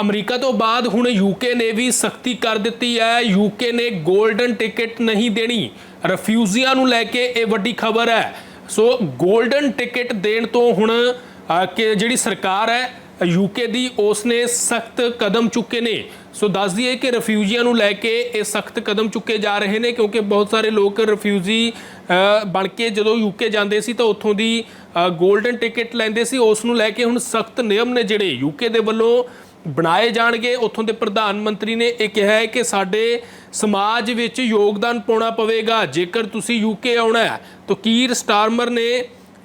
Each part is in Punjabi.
ਅਮਰੀਕਾ ਤੋਂ ਬਾਅਦ ਹੁਣ ਯੂਕੇ ਨੇ ਵੀ ਸਖਤੀ ਕਰ ਦਿੱਤੀ ਹੈ। ਯੂਕੇ ਨੇ 골ਡਨ ਟਿਕਟ ਨਹੀਂ ਦੇਣੀ। ਰਫਿਊਜ਼ੀਆਂ ਨੂੰ ਲੈ ਕੇ ਇਹ ਵੱਡੀ ਖਬਰ ਹੈ। ਸੋ 골ਡਨ ਟਿਕਟ ਦੇਣ ਤੋਂ ਹੁਣ ਕਿ ਜਿਹੜੀ ਸਰਕਾਰ ਹੈ, ਯੂਕੇ ਦੀ, ਉਸ ਨੇ ਸਖਤ ਕਦਮ ਚੁੱਕੇ ਨੇ। ਸੋ ਦੱਸ ਦਈਏ ਕਿ ਰਫਿਊਜੀਆਂ ਨੂੰ ਲੈ ਕੇ ਇਹ ਸਖਤ ਕਦਮ ਚੁੱਕੇ ਜਾ ਰਹੇ ਨੇ, ਕਿਉਂਕਿ ਬਹੁਤ ਸਾਰੇ ਲੋਕ ਰਫਿਊਜੀ ਬਣ ਕੇ ਜਦੋਂ ਯੂਕੇ ਜਾਂਦੇ ਸੀ ਤਾਂ ਉੱਥੋਂ ਦੀ 골ਡਨ ਟਿਕਟ ਲੈਂਦੇ ਸੀ। ਉਸ ਨੂੰ ਲੈ ਕੇ ਹੁਣ ਸਖਤ ਨਿਯਮ ਨੇ ਜਿਹੜੇ ਯੂਕੇ ਦੇ ਵੱਲੋਂ ਬਣਾਏ ਜਾਣਗੇ। ਉੱਥੋਂ ਦੇ ਪ੍ਰਧਾਨ ਮੰਤਰੀ ਨੇ ਇਹ ਕਿਹਾ ਹੈ ਕਿ ਸਾਡੇ ਸਮਾਜ ਵਿੱਚ ਯੋਗਦਾਨ ਪਾਉਣਾ ਪਵੇਗਾ। ਜੇਕਰ ਤੁਸੀਂ ਯੂਕੇ ਆਉਣਾ ਹੈ, ਤਾਂ ਕੀਰ ਸਟਾਰਮਰ ਨੇ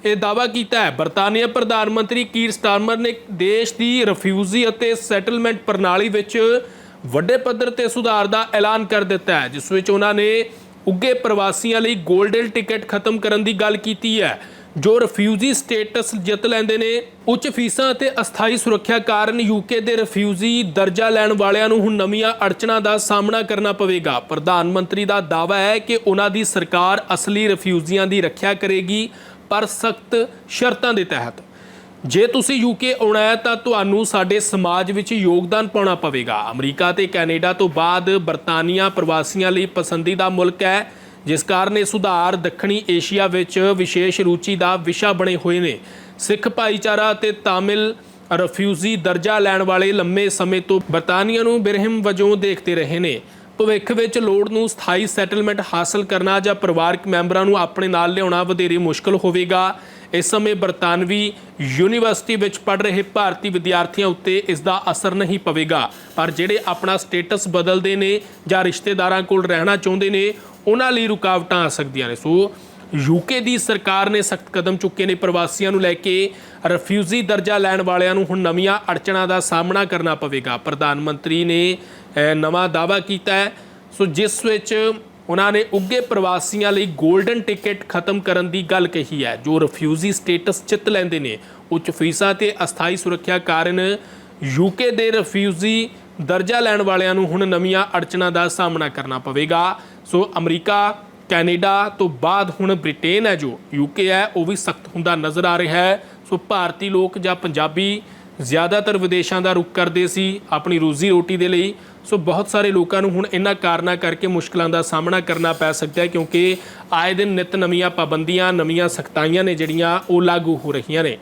ਇਹ ਦਾਵਾ ਕੀਤਾ ਹੈ। ਬਰਤਾਨੀਆ ਪ੍ਰਧਾਨ ਮੰਤਰੀ ਕੀਰ ਸਟਾਰਮਰ ਨੇ ਦੇਸ਼ ਦੀ ਰਿਫਿਊਜ਼ੀ ਅਤੇ ਸੈਟਲਮੈਂਟ ਪ੍ਰਣਾਲੀ ਵਿੱਚ ਵੱਡੇ ਪੱਧਰ ਤੇ ਸੁਧਾਰ ਦਾ ਐਲਾਨ ਕਰ ਦਿੱਤਾ ਹੈ, ਜਿਸ ਵਿੱਚ ਉਹਨਾਂ ਨੇ ਉੱਗੇ ਪ੍ਰਵਾਸੀਆਂ ਲਈ 골ਡਨ ਟਿਕਟ ਖਤਮ ਕਰਨ ਦੀ ਗੱਲ ਕੀਤੀ ਹੈ। ਜੋ ਰਿਫਿਊਜੀ ਸਟੇਟਸ ਜਿੱਤ ਲੈਂਦੇ ਨੇ, ਉੱਚ ਫੀਸਾਂ ਅਤੇ ਅਸਥਾਈ ਸੁਰੱਖਿਆ ਕਾਰਨ ਯੂਕੇ ਦੇ ਰਿਫਿਊਜੀ ਦਰਜਾ ਲੈਣ ਵਾਲਿਆਂ ਨੂੰ ਹੁਣ ਨਵੀਆਂ ਅੜਚਣਾਂ ਦਾ ਸਾਹਮਣਾ ਕਰਨਾ ਪਵੇਗਾ। ਪ੍ਰਧਾਨ ਮੰਤਰੀ ਦਾ ਦਾਅਵਾ ਹੈ ਕਿ ਉਹਨਾਂ ਦੀ ਸਰਕਾਰ ਅਸਲੀ ਰਫਿਊਜੀਆਂ ਦੀ ਰੱਖਿਆ ਕਰੇਗੀ, ਪਰ ਸਖਤ ਸ਼ਰਤਾਂ ਦੇ ਤਹਿਤ। ਜੇ ਤੁਸੀਂ ਯੂਕੇ ਆਉਣਾ ਹੈ, ਤਾਂ ਤੁਹਾਨੂੰ ਸਾਡੇ ਸਮਾਜ ਵਿੱਚ ਯੋਗਦਾਨ ਪਾਉਣਾ ਪਵੇਗਾ। ਅਮਰੀਕਾ ਤੇ ਕੈਨੇਡਾ ਤੋਂ ਬਾਅਦ ਬਰਤਾਨੀਆ ਪ੍ਰਵਾਸੀਆਂ ਲਈ ਪਸੰਦੀਦਾ ਮੁਲਕ ਹੈ। ਜਿਸ ਕਾਰਨ ਇਹ ਸੁਧਾਰ ਦੱਖਣੀ ਏਸ਼ੀਆ ਵਿੱਚ ਵਿਸ਼ੇਸ਼ ਰੁਚੀ ਦਾ ਵਿਸ਼ਾ ਬਣੇ ਹੋਏ ਨੇ। ਸਿੱਖ ਭਾਈਚਾਰਾ ਅਤੇ ਤਾਮਿਲ ਰਫਿਊਜੀ ਦਰਜਾ ਲੈਣ ਵਾਲੇ ਲੰਮੇ ਸਮੇਂ ਤੋਂ ਬਰਤਾਨੀਆ ਨੂੰ ਬਿਰਹਿਮ ਵਜੋਂ ਦੇਖਦੇ ਰਹੇ ਨੇ। ਭਵਿੱਖ ਵਿੱਚ ਲੋੜ ਨੂੰ ਸਥਾਈ ਸੈਟਲਮੈਂਟ ਹਾਸਲ ਕਰਨਾ ਜਾਂ ਪਰਿਵਾਰਕ ਮੈਂਬਰਾਂ ਨੂੰ ਆਪਣੇ ਨਾਲ ਲਿਆਉਣਾ ਵਧੇਰੇ ਮੁਸ਼ਕਲ ਹੋਵੇਗਾ। ਇਸ ਸਮੇਂ ਬਰਤਾਨਵੀ ਯੂਨੀਵਰਸਿਟੀ ਵਿੱਚ ਪੜ੍ਹ ਰਹੇ ਭਾਰਤੀ ਵਿਦਿਆਰਥੀਆਂ ਉੱਤੇ ਇਸ ਦਾ ਅਸਰ ਨਹੀਂ ਪਵੇਗਾ। ਪਰ ਜਿਹੜੇ ਆਪਣਾ ਸਟੇਟਸ ਬਦਲਦੇ ਨੇ ਜਾਂ ਰਿਸ਼ਤੇਦਾਰਾਂ ਕੋਲ ਰਹਿਣਾ ਚਾਹੁੰਦੇ ਨੇ ਉਹਨਾਂ ਲਈ ਰੁਕਾਵਟਾਂ ਆ ਸਕਦੀਆਂ ਨੇ। ਸੋ ਯੂਕੇ ਦੀ ਸਰਕਾਰ ਨੇ ਸਖਤ ਕਦਮ ਚੁੱਕੇ ਨੇ ਪ੍ਰਵਾਸੀਆਂ ਨੂੰ ਲੈ ਕੇ। ਰਫਿਊਜੀ ਦਰਜਾ ਲੈਣ ਵਾਲਿਆਂ ਨੂੰ ਹੁਣ ਨਵੀਆਂ ਅੜਚਣਾਂ ਦਾ ਸਾਹਮਣਾ ਕਰਨਾ ਪਵੇਗਾ। ਪ੍ਰਧਾਨ ਮੰਤਰੀ ਨੇ ਨਵਾਂ ਦਾਅਵਾ ਕੀਤਾ ਹੈ। ਸੋ, ਜਿਸ ਵਿੱਚ ਉਹਨਾਂ ਨੇ ਉੱਗੇ ਪ੍ਰਵਾਸੀਆਂ ਲਈ 골ਡਨ ਟਿਕਟ ਖਤਮ ਕਰਨ ਦੀ ਗੱਲ ਕਹੀ ਹੈ। ਜੋ ਰਫਿਊਜੀ ਸਟੇਟਸ ਚਿੱਤ ਲੈਂਦੇ ਨੇ, ਉੱਚ ਫੀਸਾਂ ਤੇ ਅਸਥਾਈ ਸੁਰੱਖਿਆ ਕਾਰਨ ਯੂਕੇ ਦੇ ਰਫਿਊਜੀ ਦਰਜਾ ਲੈਣ ਵਾਲਿਆਂ ਨੂੰ ਹੁਣ ਨਵੀਆਂ ਅੜਚਣਾਂ ਦਾ ਸਾਹਮਣਾ ਕਰਨਾ ਪਵੇਗਾ। ਸੋ ਅਮਰੀਕਾ, ਕੈਨੇਡਾ ਤੋਂ ਬਾਅਦ ਹੁਣ ਬ੍ਰਿਟੇਨ ਹੈ ਜੋ ਯੂਕੇ ਹੈ, ਉਹ ਵੀ ਸਖਤ ਹੁੰਦਾ ਨਜ਼ਰ ਆ ਰਿਹਾ ਹੈ। ਸੋ ਭਾਰਤੀ ਲੋਕ ਜਾਂ ਪੰਜਾਬੀ ਜ਼ਿਆਦਾਤਰ ਵਿਦੇਸ਼ਾਂ ਦਾ ਰੁਖ ਕਰਦੇ ਸੀ ਆਪਣੀ ਰੋਜ਼ੀ ਰੋਟੀ ਦੇ ਲਈ। ਸੋ ਬਹੁਤ ਸਾਰੇ ਲੋਕਾਂ ਨੂੰ ਹੁਣ ਇਹਨਾਂ ਕਾਰਨਾਂ ਕਰਕੇ ਮੁਸ਼ਕਲਾਂ ਦਾ ਸਾਹਮਣਾ ਕਰਨਾ ਪੈ ਸਕਦਾ ਹੈ ਕਿਉਂਕਿ ਆਏ ਦਿਨ ਨਿਤ ਨਵੀਆਂ ਪਾਬੰਦੀਆਂ, ਨਵੀਆਂ ਸਖਤਾਈਆਂ ਨੇ ਜਿਹੜੀਆਂ ਉਹ ਲਾਗੂ ਹੋ ਰਹੀਆਂ ਨੇ।